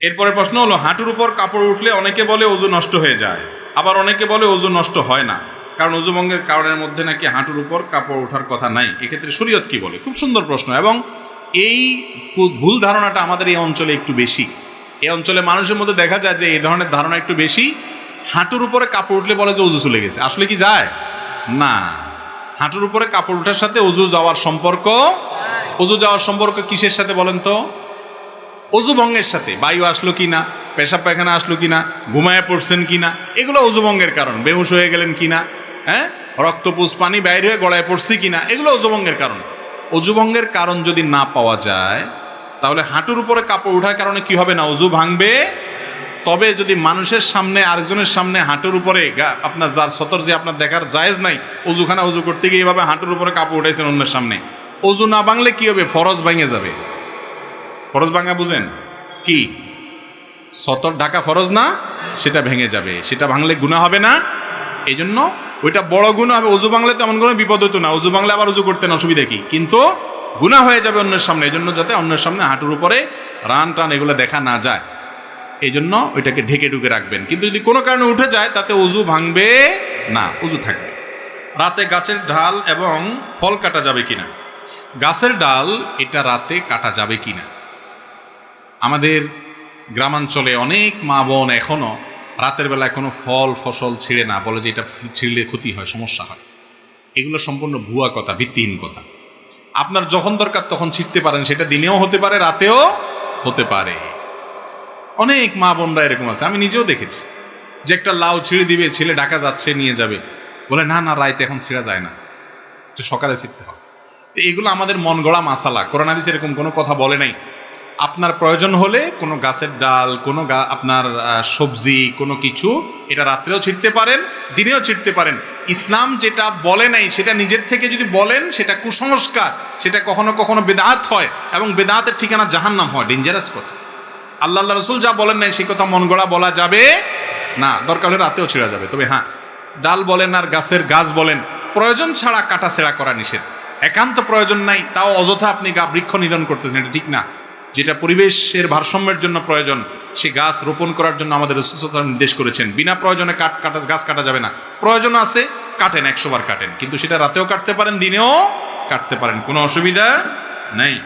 এরপরে প্রশ্ন হলো, হাঁটুর উপর কাপড় উঠলে অনেকে বলে ওজু নষ্ট হয়ে যায়, আবার অনেকে বলে ওজু নষ্ট হয় না, কারণ ওজুভঙ্গের কারণের মধ্যে নাকি হাঁটুর উপর কাপড় ওঠার কথা নাই। এক্ষেত্রে শরীয়ত কি বলে? খুব সুন্দর প্রশ্ন। এবং এই ভুল ধারণাটা আমাদের এই অঞ্চলে একটু বেশি। এই অঞ্চলে মানুষের মধ্যে দেখা যায় যে এই ধরনের ধারণা একটু বেশি। হাঁটুর উপরে কাপড় উঠলে বলে যে অজু চলে গেছে। আসলে কি যায়? না। হাঁটুর উপরে কাপড় ওঠার সাথে অজু যাওয়ার সম্পর্ক অজু যাওয়ার সম্পর্ক কিসের সাথে বলেন তো? অজু ভঙ্গের সাথে, বায়ু আসলো কি না পেশাব পায়খানা আসলো কি না ঘুমায় পড়ছেন কি না এগুলো অজু ভঙ্গের কারণ, বেহুশ হয়ে গেলেন কি না হ্যাঁ? রক্তপুষ পানি বাইরে হয়ে গড়ায় পড়ছি কি না এগুলো অজুভঙ্গের কারণ। অজুভঙ্গের কারণ যদি না পাওয়া যায়, তাহলে হাঁটুর উপরে কাপড় ওঠার কারণে কি হবে না? অজু ভাঙবে? তবে যদি মানুষের সামনে, আরেকজনের সামনে হাঁটুর উপরে আপনার যার সতর যে আপনার দেখার জায়েজ নাই, অজুখানা অজু করতে গিয়ে এভাবে হাঁটুর উপরে কাপড় উঠাইছেন অন্যের সামনে, অজু না ভাঙলে কি হবে? ফরজ ভাঙে যাবে। ফরজ ভাঙা বুঝেন? কি? সতর ঢাকা ফরজ না? সেটা ভেঙে যাবে। সেটা ভাঙলে গুণা হবে না। এই জন্য ওইটা বড় গুণ হবে। অজু বাংলে তেমন কোনো বিপদ হতো না। অজু বাংলা আবার অজু করতেন অসুবিধা কি? কিন্তু গুণা হয়ে যাবে অন্যের সামনে। এই জন্য যাতে অন্যের সামনে হাঁটুর উপরে রান টান এগুলো দেখা না যায়। এই জন্য ওইটাকে ঢেকে ঢুকে রাখবেন। কিন্তু যদি কোনো কারণে উঠে যায়, তাতে অজু ভাঙবে না। অজু থাকবে। রাতে গাছের ঢাল এবং ফল কাটা যাবে কিনা? গাছের ডাল এটা রাতে কাটা যাবে কিনা? আমাদের গ্রামাঞ্চলে অনেক মা বোন এখনও রাতের বেলায় কোনো ফল, ফসল ছিঁড়ে না, বলে যে এটা ছিঁড়লে ক্ষতি হয়, সমস্যা হয়। এগুলো সম্পূর্ণ ভুয়া কথা, ভিত্তিহীন কথা। আপনার যখন দরকার তখন ছিঁড়তে পারেন, সেটা দিনেও হতে পারে, রাতেও হতে পারে। অনেক মা বোনরা এরকম আছে, আমি নিজেও দেখেছি। যে একটা লাউ ছিঁড়ে দিবে, ছেলে ঢাকা যাচ্ছে, নিয়ে যাবে। বলে, না না, রাইতে এখন ছিঁড়া যায় না। সকালে ছিঁড়তে হবে। তো এগুলো আমাদের মন গড়া মাসালা করোনাদিস এরকম কোনো কথা বলে নাই। আপনার প্রয়োজন হলে কোনো গাছের ডাল, কোনো গা, আপনার সবজি, কোনো কিছু এটা রাত্রেও ছিটতে পারেন, দিনেও ছিটতে পারেন। ইসলাম যেটা বলে নাই, সেটা নিজের থেকে যদি বলেন, সেটা কুসংস্কার, সেটা কখনো কখনো বেদাত হয় এবং বেদাতের ঠিকানা জাহান্নাম হয় ডেঞ্জারাস কথা। আল্লাহ আল্লাহ রসুল যা বলেন নাই সেই কথা মন গড়া বলা যাবে না। দরকার হলে রাতেও ছেড়া যাবে। তবে হ্যাঁ ডাল বলেন আর গাছের গাছ বলেন, প্রয়োজন ছাড়া কাটা ছেঁড়া করা নিষেধ। একান্ত প্রয়োজন নাই, তাও অযথা আপনি গা বৃক্ষ নিধন করতেছেন, এটা ঠিক না। যেটা পরিবেশের ভারসাম্যের জন্য প্রয়োজন সে গাছ রোপণ করার জন্য আমাদের রসুল নির্দেশ করেছেন। বিনা প্রয়োজনে কাট কাটা, গাছ কাটা যাবে না। প্রয়োজন আছে, কাটেন একশোবার কাটেন। কিন্তু সেটা রাতেও কাটতে পারেন, দিনেও কাটতে পারেন। কোনো অসুবিধা নেই।